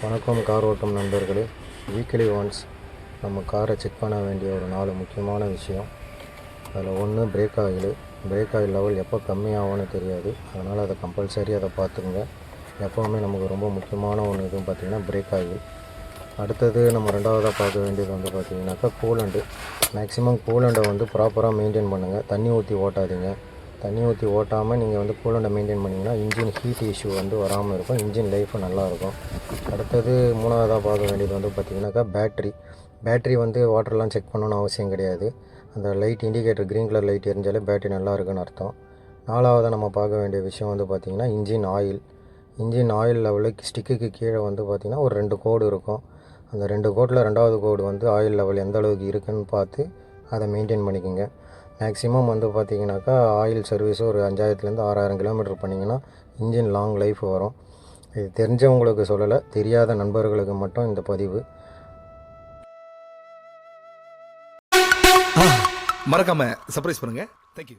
வணக்கம் கார் ஓட்டும் நண்பர்களே. வீக்லி ஒன்ஸ் நம்ம காரை செக் பண்ண வேண்டிய ஒரு நாலு முக்கியமான விஷயம். அதில் ஒன்று brake oil brake oil level எப்போ கம்மியாகும்னு தெரியாது. அதனால் அதை கம்பல்சரி அதை பார்த்துக்குங்க. எப்போவுமே நமக்கு ரொம்ப முக்கியமான ஒன்று எதுவும் பார்த்திங்கன்னா பிரேக் ஆயில் அடுத்தது நம்ம ரெண்டாவதாக பார்க்க வேண்டியது வந்து பார்த்திங்கனாக்கா கூலண்டு மேக்ஸிமம் கூலண்டை வந்து ப்ராப்பராக மெயின்டைன் பண்ணுங்கள் தண்ணி ஊற்றி ஓட்டாதீங்க. தண்ணி ஊற்றி ஓட்டாமல் நீங்கள் வந்து கூலண்டை மெயின்டைன் பண்ணிங்கன்னா இன்ஜின் ஹீட் இஷ்யூ வந்து வராமல் இருக்கும். இன்ஜின் லைஃபும் நல்லாயிருக்கும் அடுத்தது மூணாவதாக பார்க்க வேண்டியது வந்து பார்த்திங்கனாக்கா பேட்ரி பேட்ரி வந்து வாட்டர்லாம் செக் பண்ணணும்னு அவசியம் கிடையாது. அந்த light indicator green colour light எரிஞ்சாலே battery நல்லா இருக்குன்னு அர்த்தம். நாலாவதாக நம்ம பார்க்க வேண்டிய விஷயம் வந்து பார்த்திங்கன்னா இன்ஜின் ஆயில் இன்ஜின் ஆயில் லெவலுக்கு ஸ்டிக்குக்கு கீழே வந்து பார்த்திங்கன்னா ஒரு ரெண்டு கோடு இருக்கும். அந்த ரெண்டு கோட்டில் ரெண்டாவது கோடு வந்து ஆயில் லெவல் எந்த அளவுக்கு இருக்குன்னு பார்த்து அதை மெயின்டைன் பண்ணிக்கோங்க. மேக்ஸிமம் வந்து பார்த்திங்கனாக்கா ஆயில் சர்வீஸ் ஒரு அஞ்சாயிரத்துலேருந்து ஆறாயிரம் கிலோமீட்டர் பண்ணிங்கன்னா இன்ஜின் லாங் லைஃப் வரும். இது தெரிஞ்சவங்களுக்கு சொல்லலை தெரியாத நண்பர்களுக்கு மட்டும் இந்த பதிவு. மறக்காமல் சர்ப்ரைஸ் பண்ணுங்கள் தேங்க்யூ